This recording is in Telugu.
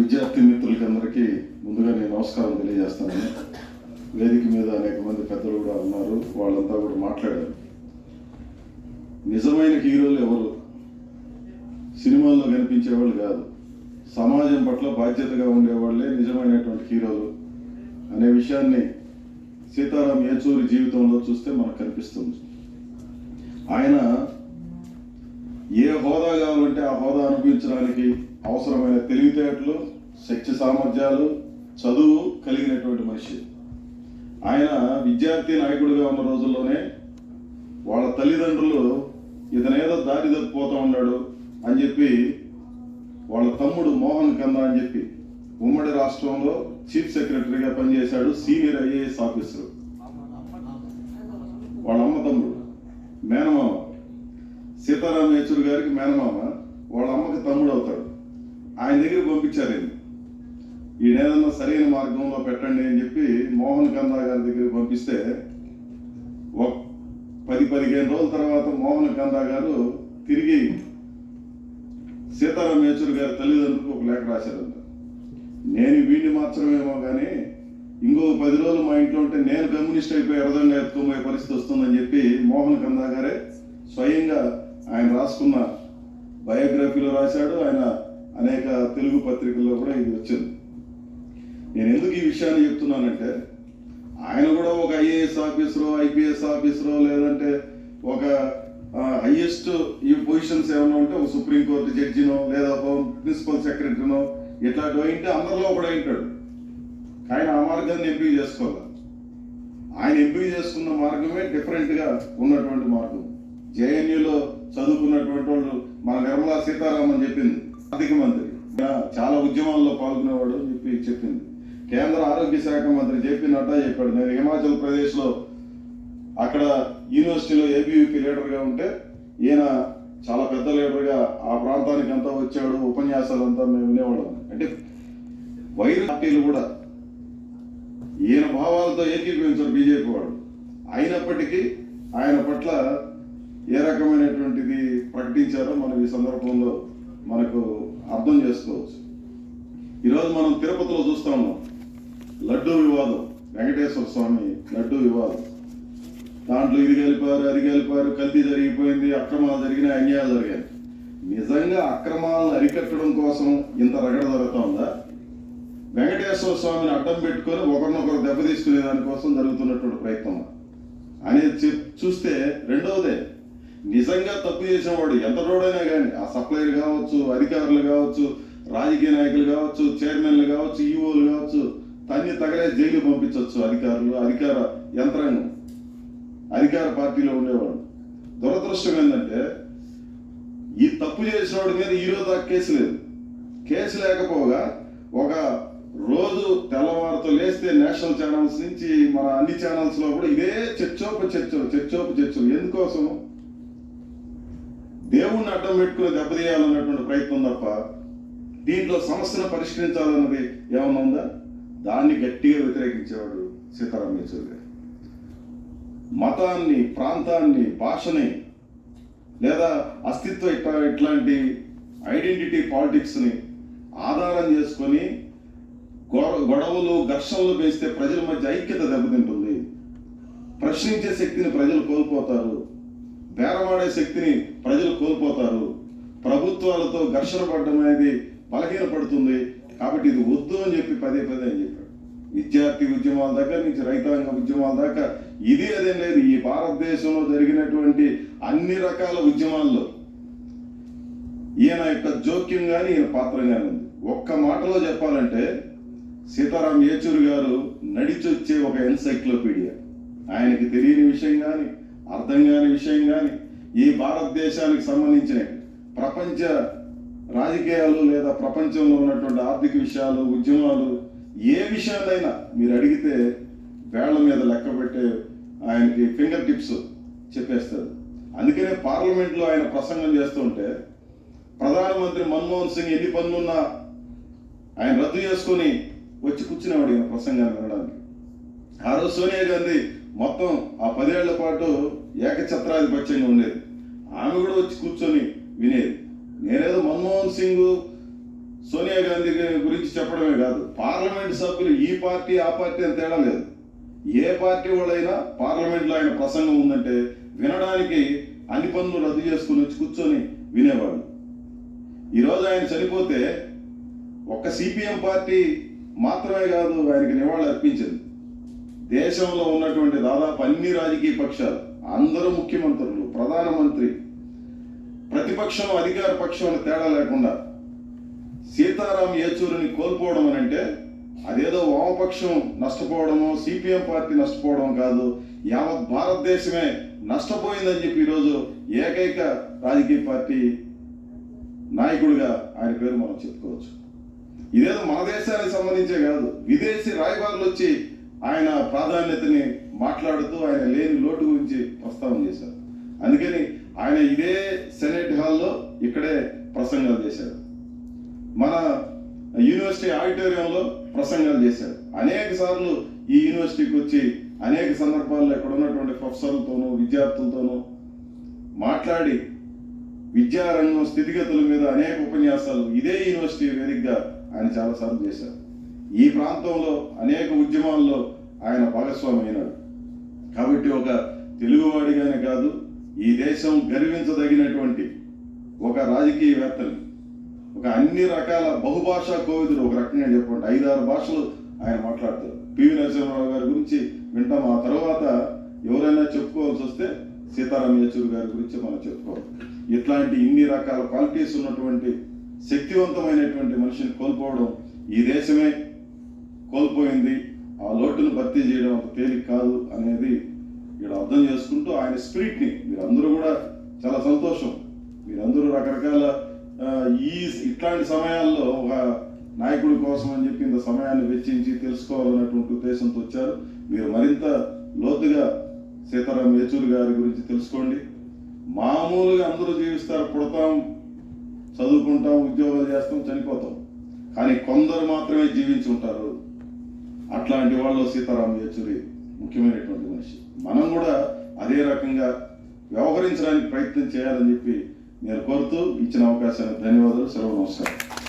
విద్యార్థి మిత్రులకి అందరికీ ముందుగా నేను నమస్కారం తెలియజేస్తాను. వేదిక మీద అనేక మంది పెద్దలు కూడా ఉన్నారు. వాళ్ళంతా కూడా మాట్లాడారు. నిజమైన హీరోలు ఎవరు? సినిమాల్లో కనిపించేవాళ్ళు కాదు. సమాజం పట్ల బాధ్యతగా ఉండేవాళ్ళే నిజమైనటువంటి హీరోలు. అనే విషయాన్ని సీతారాం ఏచూరి జీవితంలో చూస్తే మనకు కనిపిస్తుంది. ఆయన ఏ హోదా కావాలంటే ఆ హోదా అనుభవించడానికి అవసరమైన తెలివితేటలు శక్తి సామర్థ్యాలు చదువు కలిగినటువంటి మనిషి. ఆయన విద్యార్థి నాయకుడిగా ఉన్న రోజుల్లోనే వాళ్ళ తల్లిదండ్రులు ఇతనేదో దారి తప్పిపోతూ ఉన్నాడు అని చెప్పి వాళ్ళ తమ్ముడు మోహన్ కంద అని చెప్పి ఉమ్మడి రాష్ట్రంలో చీఫ్ సెక్రటరీగా పనిచేశాడు సీనియర్ ఐఏఎస్ ఆఫీసర్. వాళ్ళ అమ్మ తమ్ముడు. మేనమామ. సీతారాం యేచూరి గారికి మేనమామ వాళ్ళ అమ్మకి తమ్ముడు అవుతాడు ఆయన దగ్గర పంపించారు ఈయన. ఈయన ఏదన్నా సరైన మార్గంలో పెట్టండి అని చెప్పి మోహన్ కందా గారి దగ్గర పంపిస్తే ఒక పది పదిహేను రోజుల తర్వాత మోహన్ కందా గారు తిరిగి సీతారాం యేచూరి గారి తల్లిదండ్రులకు ఒక లేఖ రాశారంట నేను వీడిని మార్చడమేమో కానీ ఇంకో పది రోజులు మా ఇంట్లో ఉంటే నేను కమ్యూనిస్ట్ అయిపోయి ఎర్రదండ ఎత్తుకోబోయే పరిస్థితి వస్తుందని చెప్పి మోహన్ కందా గారే స్వయంగా ఆయన రాసుకున్న బయోగ్రఫీలో రాశాడు. ఆయన అనేక తెలుగు పత్రికల్లో కూడా ఇది వచ్చింది. నేను ఎందుకు ఈ విషయాన్ని చెప్తున్నానంటే ఆయన కూడా ఒక ఐఏఎస్ ఆఫీసరో ఐపీఎస్ ఆఫీసరో లేదంటే ఒక హైయెస్ట్ ఈ పొజిషన్స్ ఏమైనా ఉంటే ఒక సుప్రీంకోర్టు జడ్జినో లేదా ప్రిన్సిపల్ సెక్రటరీనో ఇట్లాంటి అయింటే అందరిలో కూడా అయింటాడు ఆయన ఆ మార్గాన్ని ఎంపిక చేసుకోవాలి? ఆయన ఎంపిక చేసుకున్న మార్గమే డిఫరెంట్గా ఉన్నటువంటి మార్గం. జేఎన్యూలో చదువుకున్నటువంటి వాళ్ళు మన నిర్మలా సీతారామన్ చెప్పింది. ఆర్థిక మంత్రి. చాలా ఉద్యమాల్లో పాల్గొనేవాడు అని చెప్పి చెప్పింది. కేంద్ర ఆరోగ్య శాఖ మంత్రి జేపీ నడ్డా చెప్పాడు. నేను హిమాచల్ ప్రదేశ్లో అక్కడ యూనివర్సిటీలో ఏబీయూపీ లీడర్గా ఉంటే ఈయన చాలా పెద్ద లీడర్గా ఆ ప్రాంతానికి అంతా వచ్చాడు. ఉపన్యాసాలు అంతా మేము వినేవాళ్ళం. అంటే వైర్ పార్టీలు కూడా ఈయన భావాలతో ఏకీభవించారు బీజేపీ వాడు. అయినప్పటికీ ఆయన పట్ల ఏ రకమైనటువంటిది ప్రకటించారో మనం ఈ సందర్భంలో మనకు అర్థం చేసుకోవచ్చు. ఈరోజు మనం తిరుపతిలో చూస్తా ఉన్నాం. లడ్డూ వివాదం. వెంకటేశ్వర స్వామి లడ్డూ వివాదం. దాంట్లో ఇది కలిపారు అది కలిపారు కల్తీ జరిగిపోయింది అక్రమాలు జరిగినాయి అన్యాయాలు జరిగాయి. నిజంగా అక్రమాలను అరికట్టడం కోసం ఇంత రగడ జరుగుతోందా వెంకటేశ్వర స్వామిని అడ్డం పెట్టుకొని ఒకరినొకరు దెబ్బతీసుకునే దానికోసం జరుగుతున్నటువంటి ప్రయత్నం. అనేది చెప్- చూస్తే రెండవదే నిజంగా తప్పు చేసిన వాడు ఎంత రోడైనా కానీ ఆ సప్లయర్ కావచ్చు అధికారులు కావచ్చు రాజకీయ నాయకులు కావచ్చు చైర్మన్లు కావచ్చు ఈఓలు కావచ్చు తన్ని తగలే జైలు పంపించవచ్చు అధికారులు అధికార యంత్రాంగం అధికార పార్టీలో ఉండేవాడు. దురదృష్టం ఏంటంటే ఈ తప్పు చేసిన వాడి మీద ఈరోజు దాకా కేసు లేదు. కేసు లేకపోగా ఒక రోజు తెల్లవారుతో లేస్తే నేషనల్ ఛానల్స్ నుంచి మన అన్ని ఛానల్స్లో కూడా ఇదే చర్చోప చర్చ చర్చోప చర్చలు ఎందుకోసం? దేవుణ్ణి అడ్డం పెట్టుకుని దెబ్బతీయాలన్నటువంటి ప్రయత్నం తప్ప దీంట్లో సమస్యను పరిష్కరించాలన్నది ఏమన్నా ఉందా? దాన్ని గట్టిగా వ్యతిరేకించేవాడు సీతారాం యేచూరి గారు. మతాన్ని ప్రాంతాన్ని భాషని లేదా అస్తిత్వ ఇట్లా ఇట్లాంటి ఐడెంటిటీ పాలిటిక్స్ని ఆధారం చేసుకొని గొడవలు ఘర్షణలు వేస్తే ప్రజల మధ్య ఐక్యత దెబ్బతింటుంది. ప్రశ్నించే శక్తిని ప్రజలు కోల్పోతారు. బేరమాడే శక్తిని ప్రజలు కోల్పోతారు. ప్రభుత్వాలతో ఘర్షణ పడడం అనేది బలహీనపడుతుంది. కాబట్టి ఇది వద్దు అని చెప్పి పదే పదే అని చెప్పాడు. విద్యార్థి ఉద్యమాల దగ్గర నుంచి రైతాంగ ఉద్యమాల దాకా ఇది అదేం లేదు. ఈ భారతదేశంలో జరిగినటువంటి అన్ని రకాల ఉద్యమాల్లో ఈయన యొక్క జోక్యం కానీ ఈయన పాత్ర కానీ ఉంది. ఒక్క మాటలో చెప్పాలంటే సీతారాం యేచూరి గారు నడిచొచ్చే ఒక ఎన్సైక్లోపీడియా. ఆయనకి తెలియని విషయం కానీ అర్థం కాని విషయం కానీ ఈ భారతదేశానికి సంబంధించిన ప్రపంచ రాజకీయాలు లేదా ప్రపంచంలో ఉన్నటువంటి ఆర్థిక విషయాలు ఉద్యమాలు ఏ విషయాలైనా మీరు అడిగితే వేళ్ళ మీద లెక్క పెట్టే ఆయనకి ఫింగర్ టిప్స్ చెప్పేస్తారు. అందుకనే పార్లమెంట్లో ఆయన ప్రసంగం చేస్తుంటే ప్రధానమంత్రి మన్మోహన్ సింగ్ ఎన్ని పనులున్నా ఆయన రద్దు చేసుకొని వచ్చి కూర్చునేవాడు ఈయన ప్రసంగాన్ని వినడానికి. ఆ రోజు సోనియా గాంధీ మొత్తం ఆ పదేళ్ళ పాటు ఏకఛత్రాధిపత్యంగా ఉండేది. ఆమె కూడా వచ్చి కూర్చొని వినేది. నేనేదో మన్మోహన్ సింగ్ సోనియా గాంధీ గారి గురించి చెప్పడమే కాదు పార్లమెంట్ సభ్యులు ఈ పార్టీ ఆ పార్టీ అని తేడా లేదు. ఏ పార్టీ వాళ్ళైనా పార్లమెంట్లో ఆయన ప్రసంగం ఉందంటే వినడానికి అన్ని పనులు రద్దు చేసుకుని వచ్చి కూర్చొని వినేవాడు ఈరోజు ఆయన చనిపోతే ఒక్క సిపిఎం పార్టీ మాత్రమే కాదు ఆయనకి నివాళులు అర్పించింది. దేశంలో ఉన్నటువంటి దాదాపు అన్ని రాజకీయ పక్షాలు అందరూ ముఖ్యమంత్రులు ప్రధానమంత్రి. ప్రతిపక్షం అధికార పక్షం అని తేడా లేకుండా సీతారాం యేచూరిని కోల్పోవడం అని అంటే అదేదో వామపక్షం నష్టపోవడమో సిపిఎం పార్టీ నష్టపోవడం కాదు యావత్ భారతదేశమే నష్టపోయిందని చెప్పి ఈరోజు ఏకైక రాజకీయ పార్టీ నాయకుడిగా ఆయన పేరు మనం చెప్పుకోవచ్చు. ఇదేదో మన దేశానికి సంబంధించే కాదు విదేశీ రాయబారులు వచ్చి ఆయన ప్రాధాన్యతని మాట్లాడుతూ ఆయన లేని లోటు గురించి ప్రస్తావన చేశారు అందుకని ఆయన ఇదే సెనేట్ హాల్లో ఇక్కడే ప్రసంగాలు చేశారు. మన యూనివర్సిటీ ఆడిటోరియంలో ప్రసంగాలు చేశారు. అనేక సార్లు ఈ యూనివర్సిటీకి వచ్చి అనేక సందర్భాల్లో ఇక్కడ ఉన్నటువంటి ప్రొఫెసర్లతోనూ విద్యార్థులతోనూ మాట్లాడి విద్యారంగం స్థితిగతుల మీద అనేక ఉపన్యాసాలు ఇదే యూనివర్సిటీ వేదికగా ఆయన చాలాసార్లు చేశారు. ఈ ప్రాంతంలో అనేక ఉద్యమాల్లో ఆయన భాగస్వామి అయినాడు. కాబట్టి ఒక తెలుగువాడిగానే కాదు ఈ దేశం గర్వించదగినటువంటి ఒక రాజకీయవేత్తని ఒక అన్ని రకాల బహుభాషా కోవిదుడు ఒక రకంగా చెప్పండి. ఐదారు భాషలు ఆయన మాట్లాడతారు. పివి నరసింహరావు గారి గురించి వింటాం. ఆ తర్వాత ఎవరైనా చెప్పుకోవాల్సి వస్తే సీతారాం యేచూరి గారి గురించి మనం చెప్పుకోవాలి. ఇట్లాంటి ఇన్ని రకాల క్వాలిటీస్ ఉన్నటువంటి శక్తివంతమైనటువంటి మనిషిని కోల్పోవడం ఈ దేశమే కోల్పోయింది. ఆ లోటును భర్తీ చేయడం అంత తేలిక కాదు అనేది మీరు అర్థం చేసుకుంటూ ఆయన స్పిరిట్ని మీరందరూ కూడా చాలా సంతోషం. మీరందరూ రకరకాల ఈ ఇట్లాంటి సమయాల్లో ఒక నాయకుడి కోసం అని చెప్పి ఇంత సమయాన్ని వెచ్చించి తెలుసుకోవాలన్నటువంటి ఉద్దేశంతో వచ్చారు. మీరు మరింత లోతుగా సీతారాం యేచూరి గారి గురించి తెలుసుకోండి. మామూలుగా అందరూ జీవిస్తారు పుడతాం చదువుకుంటాం ఉద్యోగాలు చేస్తాం చనిపోతాం. కానీ కొందరు మాత్రమే జీవించి ఉంటారు. అట్లాంటి వాళ్ళు సీతారాం యేచూరి ముఖ్యమైనటువంటి మనిషి. మనం కూడా అదే రకంగా వ్యవహరించడానికి ప్రయత్నం చేయాలని చెప్పి నేను కోరుతూ ఇచ్చిన అవకాశానికి ధన్యవాదాలు. సెలవు నమస్కారం.